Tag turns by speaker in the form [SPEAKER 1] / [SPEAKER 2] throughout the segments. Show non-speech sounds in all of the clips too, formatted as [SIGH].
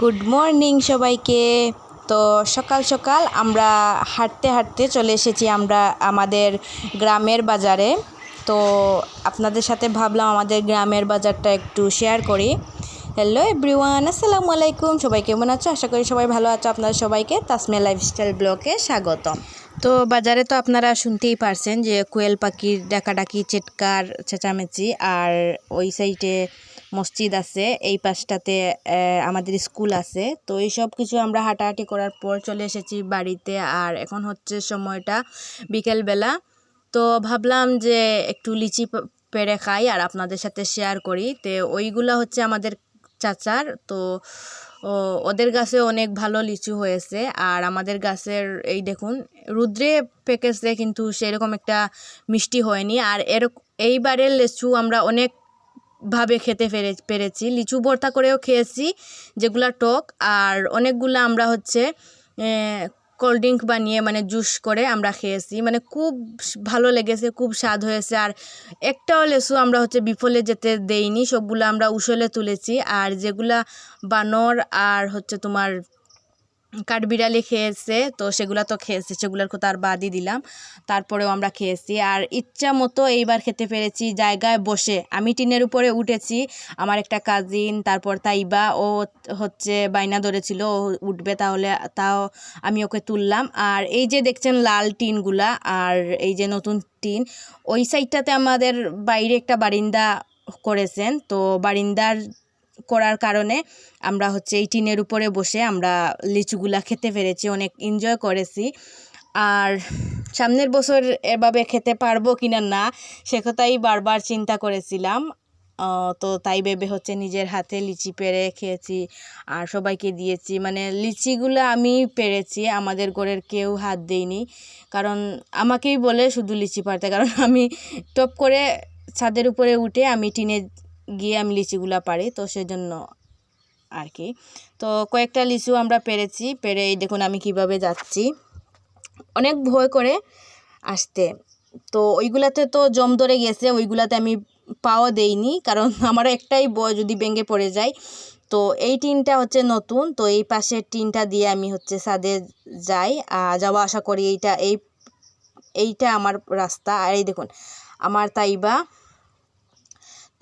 [SPEAKER 1] Good morning সবাইকে। তো সকাল সকাল আমরা হাঁটতে হাঁটতে চলে এসেছি আমরা আমাদের গ্রামের বাজারে। তো আপনাদের সাথে ভাবলাম আমাদের গ্রামের বাজারটা একটু শেয়ার করি। হ্যালো এভরিওয়ান আসসালামু আলাইকুম। সবাই কেমন আছো? আশা করি সবাই ভালো আছো। আপনারা সবাইকে তাসমিয়া লাইফস্টাইল ব্লগে স্বাগতম। তো বাজারে তো আপনারা শুনতেই পারছেন যে কোয়েল পাখির ডাকাডাকি, চেটকার, চেঁচামেচি আর ওই সাইডে মসজিদ আছে, এই পাশটাতে আমাদের স্কুল আছে। তো এই সব কিছু আমরা হাঁটাহাঁটি করার পর চলে এসেছি বাড়িতে। আর এখন হচ্ছে সময়টা বিকেলবেলা। তো ভাবলাম যে একটু লিচি পেড়ে খাই আর আপনাদের সাথে শেয়ার করি। তো ওইগুলো হচ্ছে আমাদের চাচার। তো ও, ওদের গাছে অনেক ভালো লিচু হয়েছে। আর আমাদের গাছের, এই দেখুন, রুদ্রে পেকেছে কিন্তু সেরকম একটা মিষ্টি হয়নি। আর এরক, এইবারের লিচু আমরা অনেক ভাবে খেতে পেরে, পেরেছি। লিচু ভর্তা করেও খেয়েছি, যেগুলা টক, আর অনেকগুলো আমরা হচ্ছে কোল্ড ড্রিঙ্ক বানিয়ে মানে জুস করে আমরা খেয়েছি। মানে খুব ভালো লেগেছে, খুব স্বাদ হয়েছে। আর একটাও লেচু আমরা হচ্ছে বিফলে যেতে দেইনি, সবগুলো আমরা উসলে তুলেছি। আর যেগুলা বানর আর হচ্ছে তোমার কাঠবিড়ালি খেয়েছে, তো সেগুলো তো খেয়েছে, সেগুলোর কথা আর বাদই দিলাম। তারপরেও আমরা খেয়েছি। আর ইচ্ছা মতো এইবার খেতে পেরেছি, জায়গায় বসে। আমি টিনের উপরে উঠেছি, আমার একটা কাজিন তারপর তাইবা, ও হচ্ছে বাইনা ধরেছিল, ও উঠবে তাহলে তাও আমি ওকে তুললাম। আর এই যে দেখছেন লাল টিনগুলা, আর এই যে নতুন টিন, ওই সাইডটাতে আমাদের বাইরে একটা বারিন্দা করেছেন, তো বারিন্দার করার কারণে আমরা হচ্ছে এই টিনের উপরে বসে আমরা লিচুগুলা খেতে পেরেছি, অনেক এনজয় করেছি। আর সামনের বছর এভাবে খেতে পারব কিনা না, সে কথাই বারবার চিন্তা করেছিলাম। তো তাই ভেবে হচ্ছে নিজের হাতে লিচি পেরে খেয়েছি আর সবাইকে দিয়েছি। মানে লিচিগুলো আমি পেরেছি, আমাদের ঘরের কেউ হাত দেয়নি। কারণ আমাকেই বলে শুধু লিচি পারতে কারণ আমি টপ করে ছাদের উপরে উঠে আমি টিনে গিয়ে আমি লিচিগুলা পারি তো সেজন্য আর কি তো কয়েকটা লিচু আমরা পেরেছি পেরে এই দেখুন আমি কীভাবে যাচ্ছি। অনেক ভয় করে আসতে। তো ওইগুলাতে তো জম ধরে গেছে ওইগুলাতে আমি পাও দেইনি কারণ [LAUGHS] আমার একটাই ভয় যদি ভেঙে পড়ে যায়। তো এই টিনটা হচ্ছে নতুন তো এই পাশের টিনটা দিয়ে আমি হচ্ছে ছাদে যাই আহ, যাওয়া আসা করি। এইটা এই এইটা আমার রাস্তা। আর এই দেখুন আমার তাইবা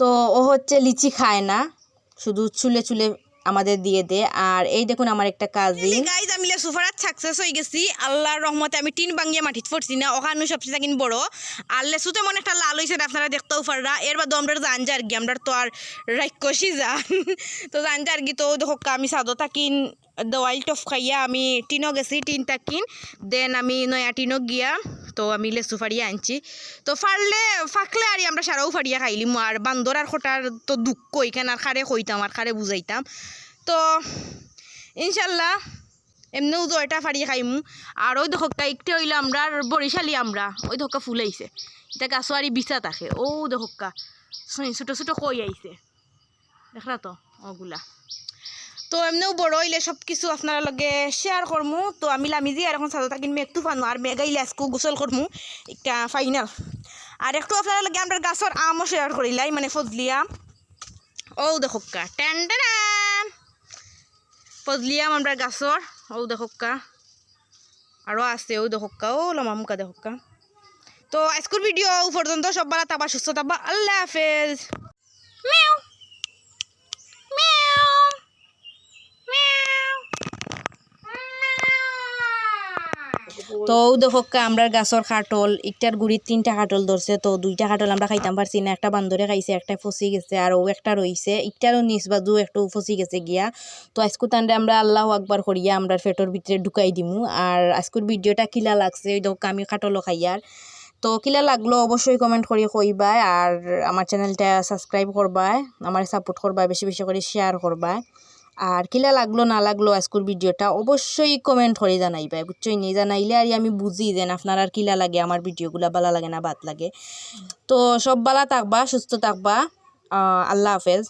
[SPEAKER 1] তো ও হচ্ছে লিচি খায় না, শুধু চুলে চুলে আমাদের দিয়ে দে আর এই দেখুন আমার একটা কাজিন
[SPEAKER 2] গাইজ আমি সুফারাত সাকসেস হয়ে গেছি। আল্লাহর রহমতে আমি টিন বাঙ্গিয়ে মাটিত পড়ছি না, ওখানে সবচেয়ে থাকিন বড়। আর লেসুতে মনে একটা লাল হয়েছে আপনারা দেখতেও পাররা। এর বাদে আমরা জান যার গি আমরা তো আর রাক্ষসী যান তো জান গি তো দেখো, আমি সাদো থাকিন, দেওয়াল টফ খাইয়া আমি টিনও গেছি, টিন তাকিন দেন আমি নয়া টিনও গিয়া তো আমি লেসু ফাড়িয়া আনছি। তো ফাড়লে, ফাঁকলে আর আমরা সারাও ফাড়িয়া খাইলিম, আর বান্দর আর খোটার তো দুঃখ এখানে আর খারে কইতাম আর খারে বুঝাইতাম। তো ইনশাল্লাহ, এমনিও জয়টা ফাড়িয়ে খাইমু। আর ওই দেখকা একটু হইলে আমরা আর বরিশালি আমরা, ওই ধক্কা ফুল আইছে। এটা গাছও আর বিছা থাকে। ও দেখকা ছোটো ছোটো কই আইছে। দেখলা তো ওগুলা তো এমনিও বড় হইলে সব কিছু আপনার লগে শেয়ার করমু তো আমি লামিজি আর এখন সাদা থাকিন মেঘ তুফানো আর মেঘাইলে আজকে গোসল করমু একটা ফাইনাল আর একটু আপনার লগে আমরা গাছর আমও শেয়ার করিলাই মানে ফজলি আম ও দেখকা টেন টেন ফজলিয়াম আমরা গাছর ও দেখক্কা আরও আছে ও দেখক্কা ও লমামুকা দেখক্কা তো আজকের ভিডিও পর্যন্ত সব্বার তাবা সুস্থ তাবা আল্লাহ হাফেজ। মিয়াও
[SPEAKER 1] তো ও দেখকা আমরা গাছর কাটল একটার গুড়ির তিনটা কাটল ধরছে, তো দুইটা কাটল আমরা খাইতাম পারছি না। একটা বান্দরে খাইছে, একটা ফসি গেছে, আর ও একটা রইছে, একটারও নিচ বাজু একটু ফসি গেছে গিয়া। তো আজকু তান্ডে আমরা আল্লাহ আকবার করিয়া আমরা ফেটোর ভিতরে ঢুকাই দিমু, আর আজকুর ভিডিওটা কিলা লাগছে, ওই দেখো আমি কাটলও খাইয়ার। তো কিলা লাগল অবশ্যই কমেন্ট করে কইবা, আর আমার চ্যানেলটা সাবস্ক্রাইব করবা, আমার সাপোর্ট করবা, বেশি বেশি করে শেয়ার করবা। আর কিলা লাগল, না লাগল আজকের ভিডিওটা অবশ্যই কমেন্ট করে জানাইবা। বুঝছই? নিয়ে জানাইলে আর আমি বুঝি যেন আপনার আর কিলা লাগে, আমার ভিডিওগুলো ভালো লাগে না, বাদ লাগে। তো সব বালা থাকবা, সুস্থ থাকবা। আল্লাহ হাফেজ।